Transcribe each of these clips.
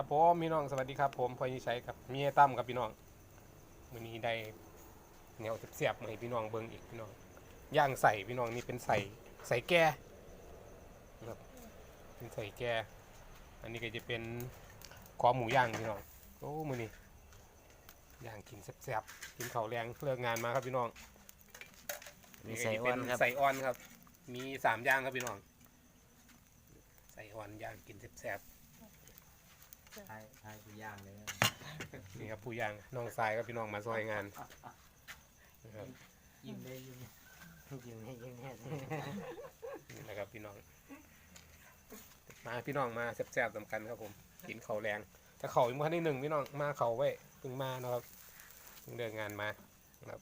ครับผมพี่น้องสวัสดีครับ ผมพลอยชัยกับเมียตั้มครับพี่น้องวันนี้ได้แนวเสียบๆมาให้พี่น้องเบิ่งอีกพี่น้องย่างใส่พี่น้องนี่เป็นใส่ใส่แก่นะครับเป็นใส่แก่อันนี้ก็จะเป็นคอหมูย่างพี่น้องโอ้มือนี้ย่างกินแซ่บๆกินข้าวแรงเลิกงานมาครับพี่น้องมีใส่อ้อนครับใส่อ่อนครับ มีสามอย่างครับพี่น้อง ใส่อ่อนย่างกินแซ่บ ทายทายตัวอย่างเลยนะๆนี่ครับผู้ย่างน้องทรายครับพี่น้องมาซอยงานนะครับยิ้มได้ยิ้มยิ้มให้ยิ้มให้นี่นะครับพี่น้อง มาพี่น้องมาแซ่บๆสำคัญครับผมกินข้าวแรงถ้าเขาอีกมื่อได้หนึ่งพี่น้องมาเขาไว้เพิ่งมานะครับเพิ่งเดินงานมานะครับ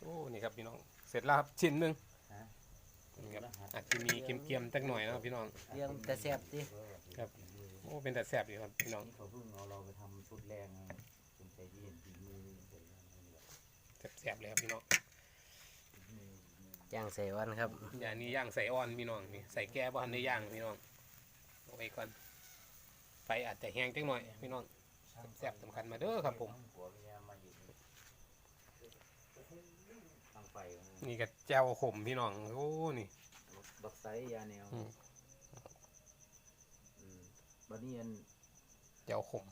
โอ้นี่ครับพี่น้องเสร็จแล้วครับชิ้นหนึ่งนี่ ครับอาจจะมีเกียมๆจักหน่อยนะครับพี่น้อง เรื่องแต่แซ่บดิโอ้เป็นแต่แซ่บอยู่ครับพี่น้องนี่เขาเพิ่งเอาเราไปทำชุดแรงนะเป็นใจที่เห็นฝีมือเสร็จแล้วนี่แหละแซ่บๆเลยครับพี่น้องย่างใส่อ้อนครับอย่างนี้ย่างใส่อ่อนพี่น้องนี่ใส่แก้บ้านได้ย่างพี่น้องเอาไว้ก่อนไฟอาจจะแห้งจักหน่อยพี่น้อง แซ่บๆสำคัญมาเด้อครับผมผัวเมียมาอยู่ทาง ไฟนี่ก็แจ่วขมพี่น้อง โอ้นี่บักไซยาแนวอืมอืมบัดนี้อันแจ่วขม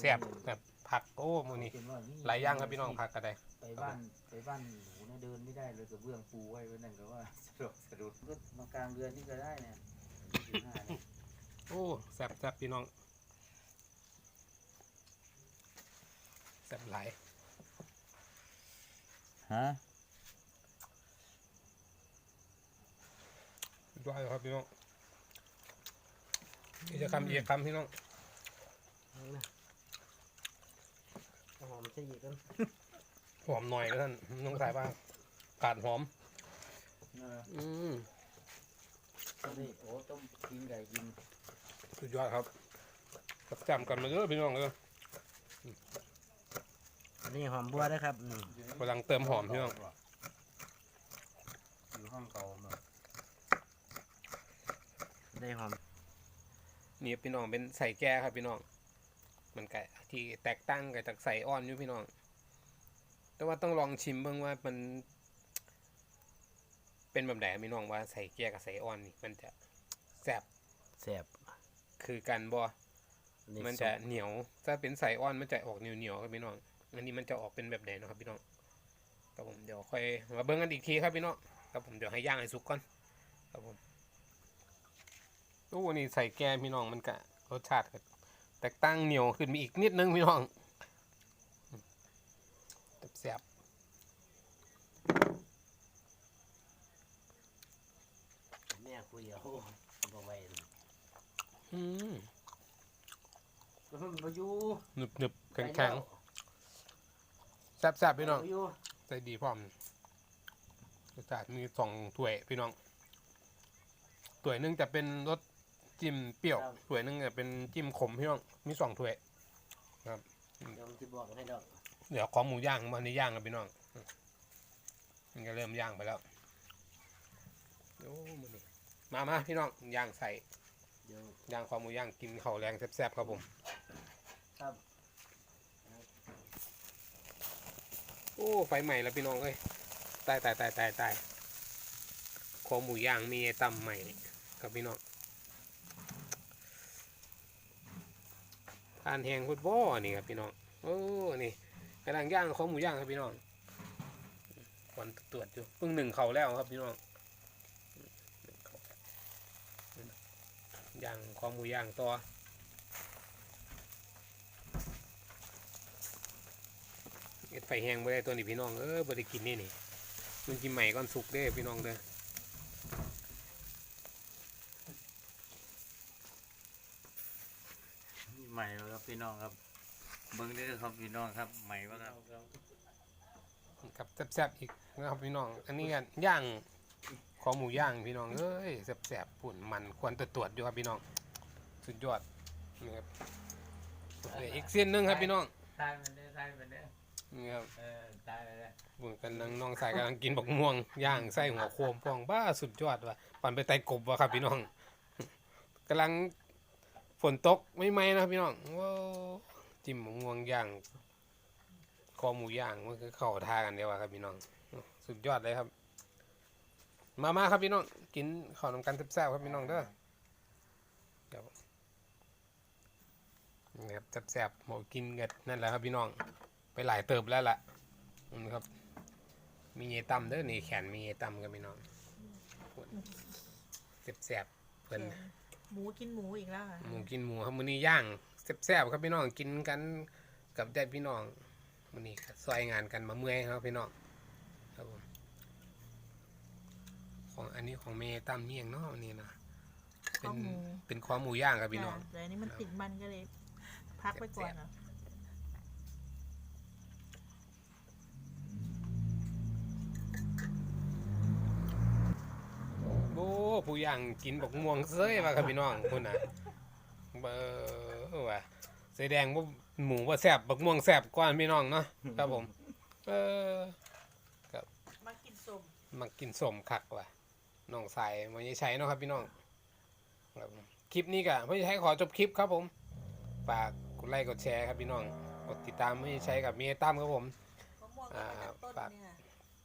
แซ่บๆแบบผักโอ้มือนี่เป็นว่านี่หลายอย่างครับพี่น้องผักก็ได้ไปบ้านไปบ้านหนูเนี่ยเดินไม่ได้เลยกับเบื้องปูไว้ไว้นั่นก็ว่าสะดุดสะดุดก็มากลางเดือนนี่ก็ได้เนี่ยสิบห้าเนี่ยโอ้แซ่บๆพี่น้องแซ่บหลายฮะ ด้วยครับพี่น้องนี่จะคำเอียกคำพี่น้องเอาหอมใส่อีกกันหอมหน่อยก็ท่านน้องสายบ้างกาดหอมเอออืมนี่โอ้ต้มกินไก่กินสุดยอดครับจำกันมาเยอะพี่น้องเลยอันนี้หอมบัวนะครับอืมกำลังเติมหอมพี่น้องอยู่ห้องเก่ามา ได้หอมนี่พี่น้องเป็นใส่แก้ครับพี่น้อง มันก็ที่แตกต่างกับจากใส่อ่อนอยู่พี่น้อง แต่ว่าต้องลองชิมเบิ่งว่ามัน เป็นแบบไหนพี่น้องว่าใส่แก้กับใส่อ่อนนี่ มันจะแซ่บแซ่บคือกันบ่อัมันจะเหนียว ถ้าเป็นใส่อ่อนมันจะออกเหนียวเหนียวๆครับพี่น้อง อันนี้มันจะออกเป็นแบบไหนเนาะครับพี่น้องครับผมเดี๋ยวค่อยมาเบิ่งกันอีกทีครับพี่น้องครับผมเดี๋ยวให้ย่างให้สุกก่อนครับผม โอ้นี่ใส่แกงพี่น้องมันก็รสชาติก็แตกต่างเหนียวขึ้นมาอีกนิดนึงพี่น้องแซ่บแม่คุยเอาเอาไว้นะๆอืมแล้วมันมาอยู่หนึบหนึบๆแข็งแข็งๆแซ่บแซ่บๆพี่น้องอยู่ใจดีพร้อมรสชาติมีสองถ้วยพี่น้องถ้วยหนึงจะเป็นรส จิ้มเปรี้ยวถ้วยหนึงจะเป็นจิ้มขมพี่น้องมีสองถ้วย เดี๋ยวมันจะบอกให้ดอกเดี๋ยวขอหมูย่างมาในย่างกันพี่น้องมันก็เริ่มย่างไปแล้วโอ้มันนี่มามาพี่น้องย่างใส่เดี๋ยว ย่างคอหมูย่างกินข้าวแรงแซ่บๆครับผมครับ โอ้ไฟใหม่แล้วพี่น้องเอ้ยตายตายตายตายตายคอหมูย่างมีไอ้ตำใหม่นี่ครับพี่น้อง ทานแหงพุดบ่นี่ครับพี่น้องโอ้นี่กำลังย่างคอหมูย่างครับพี่น้องควันตรวจอยู่เพิ่งหนึ่งเข่าแล้วครับพี่น้องย่างคอหมูย่างต่อเอ็ดไฟแห้งไม่ได้ตัวนี้พี่น้องเออบ่ได้กินนี่นี่มันกินใหม่ก่อนสุกเด้พี่น้องเด้อ หม่แล้วครับพี่น้องครับเบิ้งได้อครับพี่น้องครับใหม่วะครับกับแซ่บๆอีกนะครับพี่น้อง อันนี้กันย่างคอหมูย่างพี่น้องเอ้ยแซ่บๆปุ่นมันควรตรวจๆอยู่ครับพี่น้อง สุดยอดนี่ครับเหลืออีกเส้นหนึงครับพี่น้องตายมันได้ตายมันได้นี่ครับเออตายไปแล้วบุญกันนังน้องสายกำลังกินบักม่วงย่างไส้หัวโคมพองบ้าสุดยอดว่ะปั่นไปไตกบว่ะครับพี่น้องกำลัง ฝนตกไม่ไหมนะครับพี่น้องว้าวจิ้มมะม่วงย่างคอหมูย่างมันคือเข้าทากันเดียวะครับพี่น้อง สุดยอดเลยครับ มามาครับพี่น้อง กินข้าวนำกันแซ่บๆครับพี่น้องเด้อเดี๋ยวนี่ครับแซ่บๆหมอกินเงิดนั่นแหละครับพี่น้อง ไปหลายเติบแล้วล่ะนี่ครับ มีเยต่ำเด้อนี่แขนมีเยต่ำครับพี่น้องแซ่บๆเพิ่น หมูกินหมูอีกแล้วอะหมูกินหมูครับมื้อนี้ย่างแซ่บๆครับพี่น้องกินกันกับญาติพี่น้องมื้อนี้ก็ซอยงานกันมาเมื่อยครับพี่น้องครับผมของอันนี้ของเมย์ตั้มเมี่ยงเนาะอันนี้นะเป็นเป็นคอหมูย่างครับพี่น้อง แต่อันนี้มันติดมันก็เลย พักไปก่อนเหรอ ผู้ย่างกินบักม่วงเซ้ยว่าครับพี่น้องคุณน่ะเบอร์ว่าเสอแดงว่าหมูว่าแซ่บบักม่วงแซ่บกว่าพี่น้องเนาะครับผมเออมากินส้มมากินสมคักว่ะน้องสายมันยังใช้เนาะครับพี่น้องครับผมคลิปนี้ก็ไม่ใช้ขอจบคลิปครับผมฝากกดไลค์กดแชร์ครับพี่น้องกดติดตามไม่ใช้กับเมียตั้มครับผม มะม่วงอ่าก็มาจากต้นฝากเนี่ย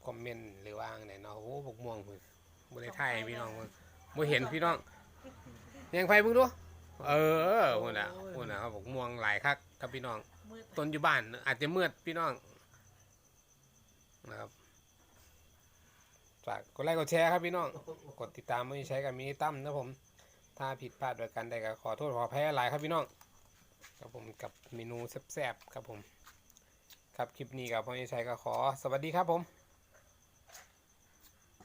คอมเมนต์หรือว่าไหนเนาะโอ้บกม่วงพุ่นบ่ได้ถ่ายให้พี่น้องเพิ่น บ่เห็นพี่น้องยังไฟมึงดู เออพุ่นน่ะพุ่นน่ะครับบกม่วงหลายคักครับพี่น้อง มืดต้นอยู่บ้าน อาจจะมืดพี่น้องนะครับฝากกดไลค์กดแชร์ครับพี่น้อง กดติดตามไม่ใช้กับมินิตั้มนะผม ถ้าผิดพลาดโดยการใดก็ขอโทษขอแพ้หลายครับพี่น้องครับผมกับเมนูแซ่บๆครับผม ครับคลิปนี้กับพ่อใช้ก็ขอสวัสดีครับผม